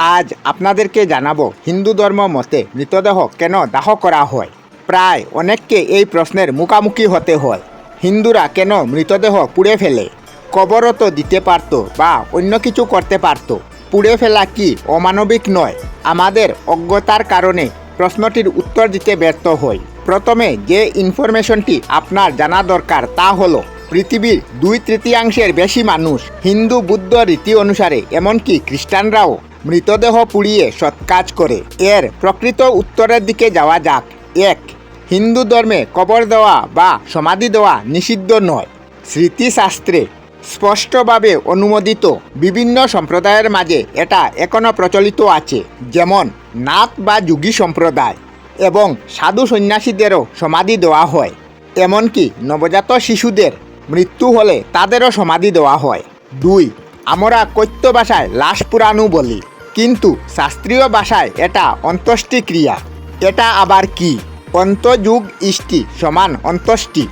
আজ আপনাদেরকে জানাব হিন্দু ধর্ম মতে মৃতদেহ কেন দাহ করা হয়। প্রায় অনেককে এই প্রশ্নের মুখোমুখি হতে হয়, হিন্দুরা কেন মৃতদেহ পুড়ে ফেলে? কবরও তো দিতে পারতো বা অন্য কিছু করতে পারতো। পুড়ে ফেলা কি অমানবিক নয়? আমাদের অজ্ঞতার কারণে প্রশ্নটির উত্তর দিতে ব্যর্থ হই। প্রথমে যে ইনফরমেশনটি আপনার জানা দরকার তা হলো, পৃথিবীর দুই তৃতীয়াংশের বেশি মানুষ হিন্দু বুদ্ধ রীতি অনুসারে, এমনকি খ্রিস্টানরাও মৃতদেহ পুড়িয়ে সৎকাজ করে। এর প্রকৃত উত্তরের দিকে যাওয়া যাক। এক, হিন্দু ধর্মে কবর দেওয়া বা সমাধি দেওয়া নিষিদ্ধ নয়। স্মৃতিশাস্ত্রে স্পষ্টভাবে অনুমোদিত বিভিন্ন সম্প্রদায়ের মাঝে এটা এখনও প্রচলিত আছে, যেমন নাথ বা যুগী সম্প্রদায় এবং সাধু সন্ন্যাসীদেরও সমাধি দেওয়া হয়। এমনকি নবজাত শিশুদের মৃত্যু হলে তাদেরও সমাধি দেওয়া হয়। দুই, আমরা কৈত্য ভাষায় লাশ পুরাণু বলি। কিন্তু শাস্ত্রীয় ভাষায় এটা অন্ত্যেষ্টি ক্রিয়া এটা আবার কি? অন্তযুগ ইষ্টি সমান অন্ত্যেষ্টি।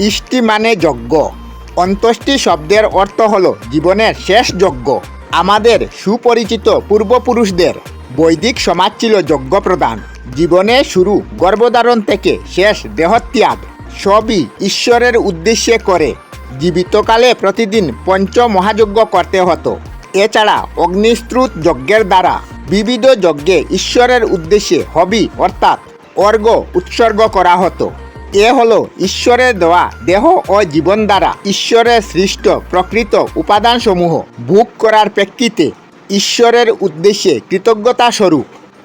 ইষ্টি মানে যজ্ঞ। অন্ত্যেষ্টি শব্দের অর্থ হল জীবনের শেষ যজ্ঞ। আমাদের সুপরিচিত পূর্বপুরুষদের বৈদিক সমাজ ছিল যজ্ঞ প্রদান জীবনে শুরু, গর্ভধারণ থেকে শেষ দেহত্যাগ সবই ঈশ্বরের উদ্দেশ্যে করে। জীবিতকালে প্রতিদিন পঞ্চ মহাযজ্ঞ করতে হতো। এছাড়া অগ্নিস্ত্রুত যজ্ঞের দ্বারা বিবিধ যজ্ঞে ঈশ্বরের উদ্দেশ্যে হবি অর্থাৎ অর্ঘ উৎসর্গ করা হতো। এ হলো ঈশ্বরের দেওয়া দেহ ও জীবন দ্বারা ঈশ্বরের সৃষ্ট প্রকৃত উপাদানসমূহ ভোগ করার প্রেক্ষিতে ঈশ্বরের উদ্দেশ্যে কৃতজ্ঞতা স্বরূপ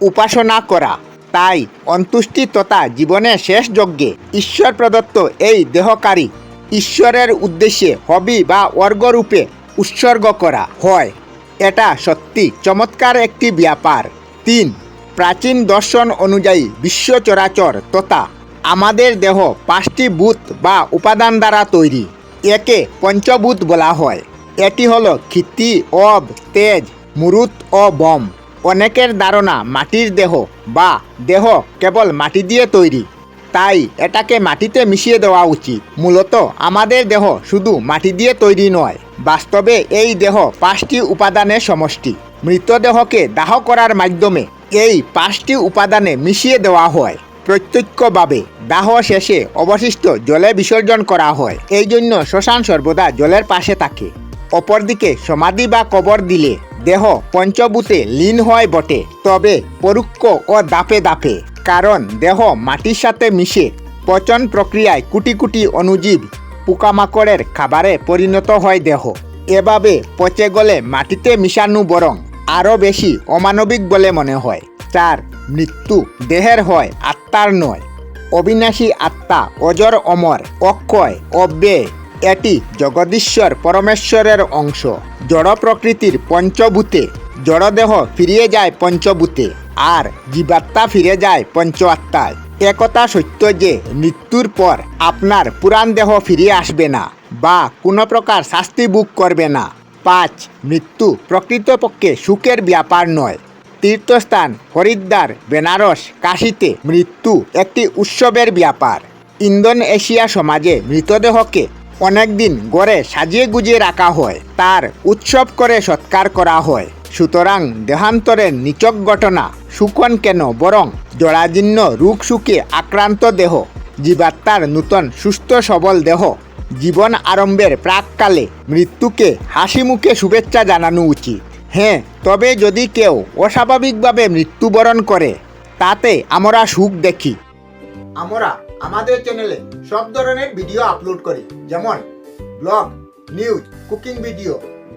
উপাসনা করা। তাই অন্তুষ্টি তথা জীবনের শেষ যজ্ঞে ঈশ্বর প্রদত্ত এই দেহকারী ঈশ্বরের উদ্দেশ্যে হবি বা অর্ঘরূপে উৎসর্গ করা হয়। এটা সত্যি চমৎকার একটি ব্যাপার। তিন, প্রাচীন দর্শন অনুযায়ী বিশ্ব চরাচর তথা আমাদের দেহ পাঁচটি বুথ বা উপাদান দ্বারা তৈরি। একে পঞ্চভূত বলা হয়। এটি হলো ক্ষিতি, অব, তেজ, মুরুত ও বম। অনেকের ধারণা মাটির দেহ বা দেহ কেবল মাটি দিয়ে তৈরি। তাই এটাকে মাটিতে মিশিয়ে দেওয়া উচিত। মূলত আমাদের দেহ শুধু মাটি দিয়ে তৈরি নয়। বাস্তবে এই দেহ পাঁচটি উপাদানের সমষ্টি। মৃতদেহকে দাহ করার মাধ্যমে এই পাঁচটি উপাদানে মিশিয়ে দেওয়া হয়। প্রত্যক্ষভাবে দাহ শেষে অবশিষ্ট জলে বিসর্জন করা হয়। এই জন্য শ্মশান সর্বদা জলের পাশে থাকে। অপরদিকে সমাধি বা কবর দিলে দেহ পঞ্চভূতে লীন হয় বটে। তবে পরোক্ষ ও দাপে দাপে, কারণ দেহ মাটির সাথে মিশে পচন প্রক্রিয়ায় কোটি কোটি অণুজীব পোকামাকড়ের খাবারে পরিণত হয় দেহ। এভাবে পচে গলে মাটিতে মিশানো বরং আরও বেশি অমানবিক বলে মনে হয়। চার মৃত্যু দেহের হয় আত্মার নয়। অবিনাশী আত্মা অজর অমর অক্ষয় অব্যয় এটি জগদীশ্বর পরমেশ্বরের অংশ। জড় প্রকৃতির পঞ্চভূতে, জড়দেহ ফিরিয়ে যায় পঞ্চভূতে, আর জীবাত্মা ফিরে যায় পঞ্চ আত্মায় একথা সত্য যে মৃত্যুর পর আপনার পুরাণ দেহ ফিরিয়ে আসবে না বা কোনো প্রকার শাস্তি বুক করবে না। পাঁচ, মৃত্যু প্রকৃতপক্ষে সুখের ব্যাপার নয়। তীর্থস্থান হরিদ্বার, বেনারস, কাশিতে মৃত্যু একটি উৎসবের ব্যাপার। ইন্দোনেশিয়া সমাজে মৃতদেহকে অনেকদিন গড়ে সাজিয়ে গুজিয়ে রাখা হয়। তার উৎসব করে সৎকার করা হয়। সুতরাং দেহান্তরের নিচক ঘটনা সুখন কেন? বরং জরাজীর্ণ রোগ সুখে আক্রান্ত দেহ, জীবাত্মার নূতন সুস্থ সবল দেহ, জীবন আরম্ভের প্রাককালে মৃত্যুকে হাসি মুখে শুভেচ্ছা জানানো উচিত। হ্যাঁ তবে যদি কেউ অস্বাভাবিকভাবে মৃত্যুবরণ করে, তাতে আমরা সুখ দেখি। আমরা আমাদের চ্যানেলে সব ধরনের ভিডিও আপলোড করি, যেমন ব্লগ, নিউজ, কুকিং ভিডিও